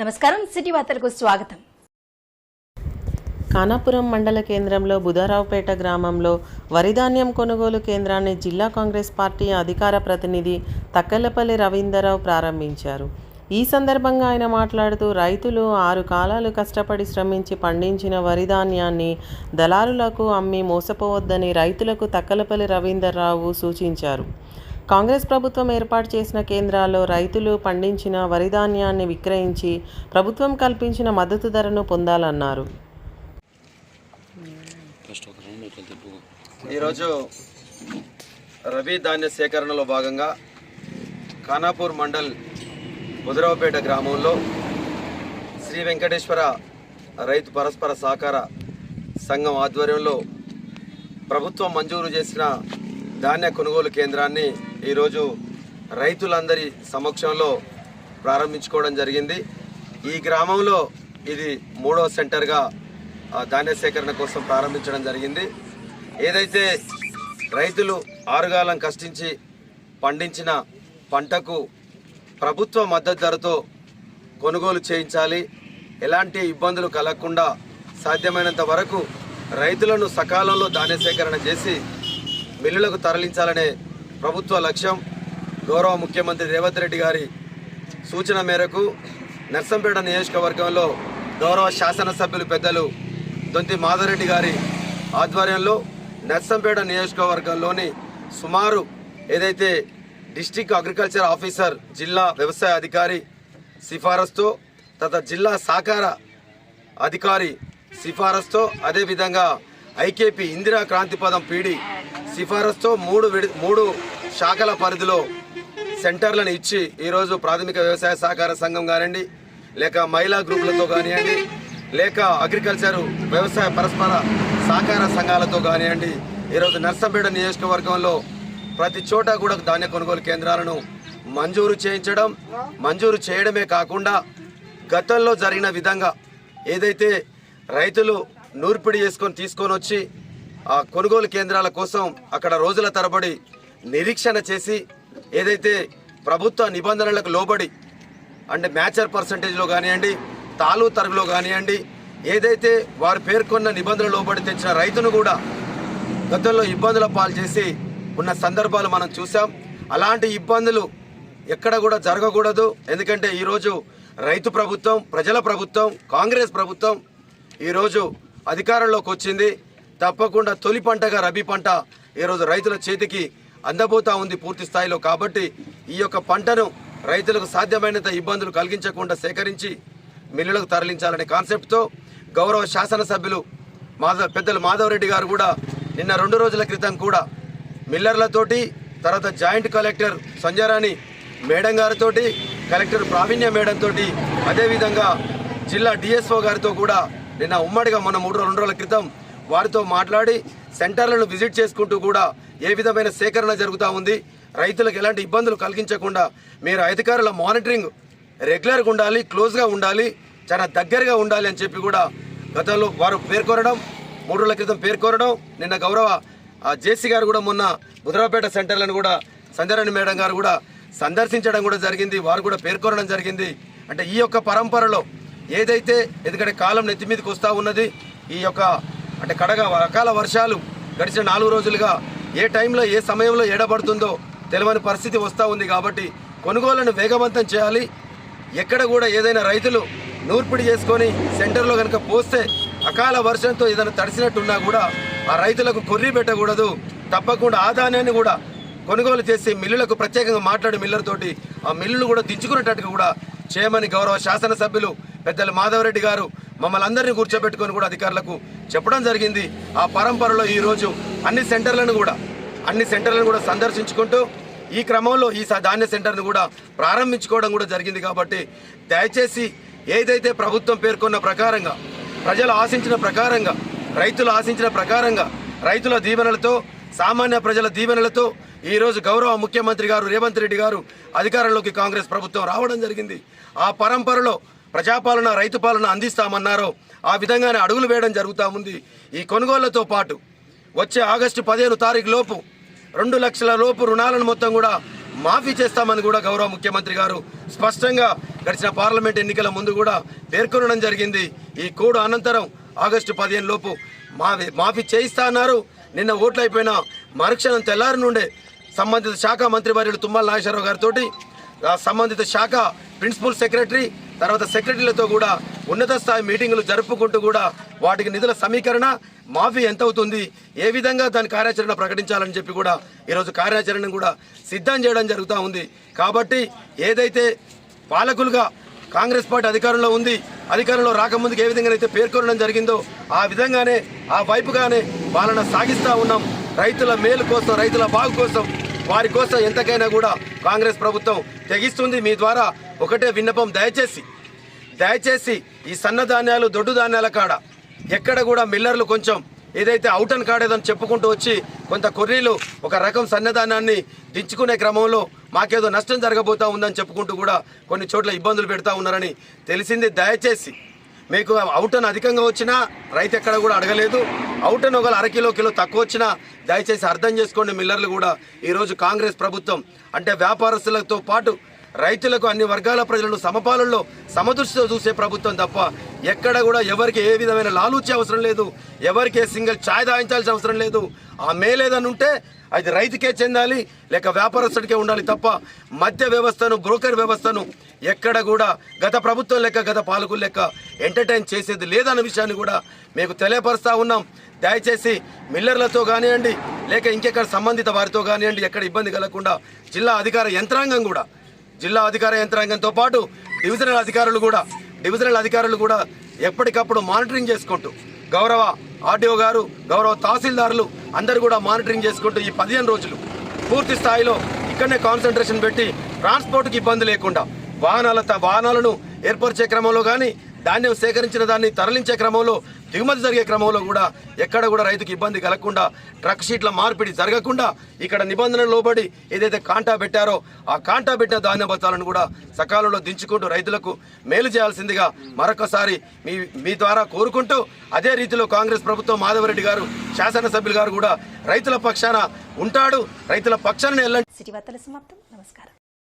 నమస్కారం సిటీ వార్తలకు స్వాగతం. ఖానాపురం మండల కేంద్రంలో బుధారావుపేట గ్రామంలో వరిధాన్యం కొనుగోలు కేంద్రాన్ని జిల్లా కాంగ్రెస్ పార్టీ అధికార ప్రతినిధి తక్కలపల్లి రవీందరావు ప్రారంభించారు. ఈ సందర్భంగా ఆయన మాట్లాడుతూ రైతులు ఆరు కాలాలు కష్టపడి శ్రమించి పండించిన వరి ధాన్యాన్ని దళారులకు అమ్మి మోసపోవద్దని రైతులకు తక్కలపల్లి రవీందర్రావు సూచించారు. కాంగ్రెస్ ప్రభుత్వం ఏర్పాటు చేసిన కేంద్రాల్లో రైతులు పండించిన వరి ధాన్యాన్ని విక్రయించి ప్రభుత్వం కల్పించిన మద్దతు ధరను పొందాలన్నారు. ఈరోజు రబీ ధాన్య సేకరణలో భాగంగా ఖానాపూర్ మండల్ బుధరావుపేట గ్రామంలో శ్రీ వెంకటేశ్వర రైతు పరస్పర సహకార సంఘం ఆధ్వర్యంలో ప్రభుత్వం మంజూరు చేసిన ధాన్య కొనుగోలు కేంద్రాన్ని ఈరోజు రైతులందరి సమక్షంలో ప్రారంభించుకోవడం జరిగింది. ఈ గ్రామంలో ఇది మూడో సెంటర్గా ఆ, ధాన్య సేకరణ కోసం ప్రారంభించడం జరిగింది. ఏదైతే రైతులు ఆరుగాలం కష్టించి పండించిన పంటకు ప్రభుత్వ మద్దతు ధరతో కొనుగోలు చేయించాలి ఎలాంటి ఇబ్బందులు కలగకుండా సాధ్యమైనంత వరకు రైతులను సకాలంలో ధాన్య సేకరణ చేసి మిల్లులకు తరలించాలనే ప్రభుత్వ లక్ష్యం గౌరవ ముఖ్యమంత్రి రేవంత్ రెడ్డి గారి సూచన మేరకు నర్సంపేట నియోజకవర్గంలో గౌరవ శాసనసభ్యులు పెద్దలు దొంతి మాధవరెడ్డి గారి ఆధ్వర్యంలో నర్సంపేట నియోజకవర్గంలోని సుమారు ఏదైతే డిస్టిక్ అగ్రికల్చర్ ఆఫీసర్ జిల్లా వ్యవసాయ అధికారి సిఫారసుతో తత జిల్లా సహకార అధికారి సిఫారసుతో అదేవిధంగా ఐకేపీ ఇందిరా క్రాంతి పదం పీడి సిఫారసుతో మూడు విడి మూడు శాఖల పరిధిలో సెంటర్లను ఇచ్చి ఈరోజు ప్రాథమిక వ్యవసాయ సహకార సంఘం కానివ్వండి లేక మహిళా గ్రూపులతో కానివ్వండి లేక అగ్రికల్చర్ వ్యవసాయ పరస్పర సహకార సంఘాలతో కానివ్వండి ఈరోజు నర్సంపేట నియోజకవర్గంలో ప్రతి చోట కూడా ధాన్య కొనుగోలు కేంద్రాలను మంజూరు చేయించడం మంజూరు చేయడమే కాకుండా గతంలో జరిగిన విధంగా ఏదైతే రైతులు నూర్పిడి చేసుకొని తీసుకొని వచ్చి ఆ కొనుగోలు కేంద్రాల కోసం అక్కడ రోజుల తరబడి నిరీక్షణ చేసి ఏదైతే ప్రభుత్వ నిబంధనలకు లోబడి అంటే మ్యాచర్ పర్సంటేజ్లో కానివ్వండి తాలు తరుగులో కానివ్వండి ఏదైతే వారు పేర్కొన్న నిబంధనలు లోబడి తెచ్చిన రైతును కూడా గతంలో ఇబ్బందుల పాలు చేసి ఉన్న సందర్భాలు మనం చూసాం. అలాంటి ఇబ్బందులు ఎక్కడ కూడా జరగకూడదు. ఎందుకంటే ఈరోజు రైతు ప్రభుత్వం ప్రజల ప్రభుత్వం కాంగ్రెస్ ప్రభుత్వం ఈరోజు అధికారంలోకి వచ్చింది. తప్పకుండా తొలి పంటగా రబీ పంట ఈరోజు రైతుల చేతికి అందబోతా ఉంది పూర్తి స్థాయిలో కాబట్టి ఈ యొక్క పంటను రైతులకు సాధ్యమైనంత ఇబ్బందులు కలిగించకుండా సేకరించి మిల్లులకు తరలించాలనే కాన్సెప్ట్తో గౌరవ శాసనసభ్యులు మాధవ్ పెద్దలు మాధవరెడ్డి గారు కూడా నిన్న రెండు రోజుల క్రితం కూడా మిల్లర్లతోటి తర్వాత జాయింట్ కలెక్టర్ సంజయరాణి మేడం గారితోటి కలెక్టర్ ప్రావీణ్య మేడం తోటి అదేవిధంగా జిల్లా డిఎస్ఓ గారితో కూడా నిన్న ఉమ్మడిగా మన మూడు రెండు రోజుల క్రితం వారితో మాట్లాడి సెంటర్లను విజిట్ చేసుకుంటూ కూడా ఏ విధమైన సేకరణ జరుగుతూ ఉంది? రైతులకు ఎలాంటి ఇబ్బందులు కలిగించకుండా మీరు అధికారుల మానిటరింగ్ రెగ్యులర్గా ఉండాలి క్లోజ్గా ఉండాలి చాలా దగ్గరగా ఉండాలి అని చెప్పి కూడా గతంలో వారు పేర్కొనడం మూడు రోజుల క్రితం పేర్కొనడం నిన్న గౌరవ ఆ, జేసీ గారు కూడా మొన్న బుధరాపేట సెంటర్లను కూడా సంధ్యారాణి మేడం గారు కూడా సందర్శించడం కూడా జరిగింది వారు కూడా పేర్కొనడం జరిగింది. అంటే ఈ యొక్క పరంపరలో ఏదైతే ఎందుకంటే కాలం నెత్తి మీదకి వస్తూ ఉన్నది ఈ యొక్క అంటే కడగా అకాల వర్షాలు గడిచిన నాలుగు రోజులుగా ఏ టైంలో ఏ సమయంలో ఎడబడుతుందో తెలియని పరిస్థితి వస్తూ ఉంది కాబట్టి కొనుగోళ్ళను వేగవంతం చేయాలి. ఎక్కడ కూడా ఏదైనా రైతులు నూర్పిడి చేసుకొని సెంటర్లో కనుక పోస్తే అకాల వర్షంతో ఏదైనా తడిసినట్టున్నా కూడా ఆ రైతులకు కొర్రీ పెట్టకూడదు. తప్పకుండా ఆదాయాన్ని కూడా కొనుగోలు చేసి మిల్లులకు ప్రత్యేకంగా మాట్లాడి మిల్లర్తోటి ఆ మిల్లులు కూడా దించుకునేటట్టుగా కూడా చేయమని గౌరవ శాసనసభ్యులు పెద్దలు మాధవరెడ్డి గారు మమ్మల్ని అందరినీ కూర్చోబెట్టుకొని కూడా అధికారులకు చెప్పడం జరిగింది. ఆ పరంపరలో ఈరోజు అన్ని సెంటర్లను కూడా అన్ని సెంటర్లను కూడా సందర్శించుకుంటూ ఈ క్రమంలో ఈ స- ధాన్య సెంటర్ను కూడా ప్రారంభించుకోవడం కూడా జరిగింది కాబట్టి దయచేసి ఏదైతే ప్రభుత్వం పేర్కొన్న ప్రకారంగా ప్రజలు ఆశించిన ప్రకారంగా రైతులు ఆశించిన ప్రకారంగా రైతుల దీవెనలతో సామాన్య ప్రజల దీవెనలతో ఈరోజు గౌరవ ముఖ్యమంత్రి గారు రేవంత్ రెడ్డి గారు అధికారంలోకి కాంగ్రెస్ ప్రభుత్వం రావడం జరిగింది. ఆ పరంపరలో ప్రజాపాలన రైతు పాలన అందిస్తామన్నారో. ఆ విధంగానే అడుగులు వేయడం జరుగుతూ ఉంది. ఈ కొనుగోళ్ళతో పాటు వచ్చే ఆగస్టు పదిహేను తారీఖు లోపు రెండు లక్షల లోపు రుణాలను మొత్తం కూడా మాఫీ చేస్తామని కూడా గౌరవ ముఖ్యమంత్రి గారు స్పష్టంగా గడిచిన పార్లమెంట్ ఎన్నికల ముందు కూడా పేర్కొనడం జరిగింది. ఈ కోడ్ అనంతరం ఆగస్టు పదిహేను లోపు మాఫీ మాఫీ చేయిస్తా అన్నారు. నిన్న ఓట్లు అయిపోయిన మరుక్షణం తెల్లారి నుండే సంబంధిత శాఖ మంత్రి వర్యులు తుమ్మల నాగేశ్వరరావు గారితో సంబంధిత శాఖ ప్రిన్సిపల్ సెక్రటరీ తర్వాత సెక్రటరీలతో కూడా ఉన్నత స్థాయి మీటింగులు జరుపుకుంటూ కూడా వాటికి నిధుల సమీకరణ మాఫీ ఎంత అవుతుంది ఏ విధంగా దాని కార్యాచరణ ప్రకటించాలని చెప్పి కూడా ఈరోజు కార్యాచరణ కూడా సిద్ధం చేయడం జరుగుతూ ఉంది. కాబట్టి ఏదైతే పాలకులుగా కాంగ్రెస్ పార్టీ అధికారంలో ఉంది అధికారంలో రాకముందుకు ఏ విధంగా అయితే పేర్కొనడం జరిగిందో ఆ విధంగానే ఆ వైపుగానే పాలన సాగిస్తూ ఉన్నాం. రైతుల మేలు కోసం రైతుల బాగు కోసం వారి కోసం ఎంతకైనా కూడా కాంగ్రెస్ ప్రభుత్వం తెగిస్తుంది. మీ ద్వారా ఒకటే విన్నపం దయచేసి దయచేసి ఈ సన్నధాన్యాలు దొడ్డు ధాన్యాల కాడ ఎక్కడ కూడా మిల్లర్లు కొంచెం ఏదైతే అవుట్ అండ్ కాడేదని చెప్పుకుంటూ వచ్చి కొంత కొర్రీలు ఒక రకం సన్నధాన్యాన్ని దించుకునే క్రమంలో మాకేదో నష్టం జరగబోతా ఉందని చెప్పుకుంటూ కూడా కొన్ని చోట్ల ఇబ్బందులు పెడతా ఉన్నారని తెలిసింది. దయచేసి మీకు అవుటన్ అధికంగా వచ్చినా రైతు ఎక్కడ కూడా అడగలేదు. అవుటన్ ఒక అరకిలో కిలో తక్కువ వచ్చినా దయచేసి అర్థం చేసుకోండి. మిల్లర్లు కూడా ఈరోజు కాంగ్రెస్ ప్రభుత్వం అంటే వ్యాపారస్తులతో పాటు రైతులకు అన్ని వర్గాల ప్రజలను సమపాలనలో సమదృష్టితో చూసే ప్రభుత్వం తప్ప ఎక్కడ కూడా ఎవరికి ఏ విధమైన లాలూచి అవసరం లేదు. ఎవరికి సింగిల్ ఛాయ్ దాయించాల్సిన అవసరం లేదు. ఆ మేలేదని ఉంటే అది రైతుకే చెందాలి లేక వ్యాపారస్తుడికే ఉండాలి తప్ప మధ్య వ్యవస్థను బ్రోకర్ వ్యవస్థను ఎక్కడ కూడా గత ప్రభుత్వం లెక్క గత పాలకులు లెక్క ఎంటర్టైన్ చేసేది లేదన్న విషయాన్ని కూడా మీకు తెలియపరుస్తూ ఉన్నాం. దయచేసి మిల్లర్లతో కానివ్వండి లేక ఇంకెక్కడ సంబంధిత వారితో కానివ్వండి ఎక్కడ ఇబ్బంది కలగకుండా జిల్లా అధికార యంత్రాంగం కూడా జిల్లా అధికార యంత్రాంగంతో పాటు డివిజనల్ అధికారులు కూడా డివిజనల్ అధికారులు కూడా ఎప్పటికప్పుడు మానిటరింగ్ చేసుకుంటూ గౌరవ ఆర్డీఓ గారు గౌరవ తహసీల్దారులు అందరూ కూడా మానిటరింగ్ చేసుకుంటూ ఈ పదిహేను రోజులు పూర్తి స్థాయిలో ఇక్కడనే కాన్సన్ట్రేషన్ పెట్టి ట్రాన్స్పోర్ట్కి ఇబ్బంది లేకుండా వాహనాల వాహనాలను ఏర్పరిచే క్రమంలో కానీ ధాన్యం సేకరించిన దాన్ని తరలించే క్రమంలో దిగుమతి జరిగే క్రమంలో కూడా ఎక్కడ కూడా రైతుకు ఇబ్బంది కలగకుండా ట్రక్ షీట్ల మార్పిడి జరగకుండా ఇక్కడ నిబంధనలు లోబడి ఏదైతే కాంటా పెట్టారో ఆ కాంటా పెట్టిన ధాన్య బత్తాలను కూడా సకాలంలో దించుకుంటూ రైతులకు మేలు చేయాల్సిందిగా మరొకసారి మీ మీ ద్వారా కోరుకుంటూ అదే రీతిలో కాంగ్రెస్ ప్రభుత్వం మాధవరెడ్డి గారు శాసనసభ్యులు గారు కూడా రైతుల పక్షాన ఉంటాడు. రైతుల పక్షాన సిటీ వార్తల సమాప్తం. నమస్కారం.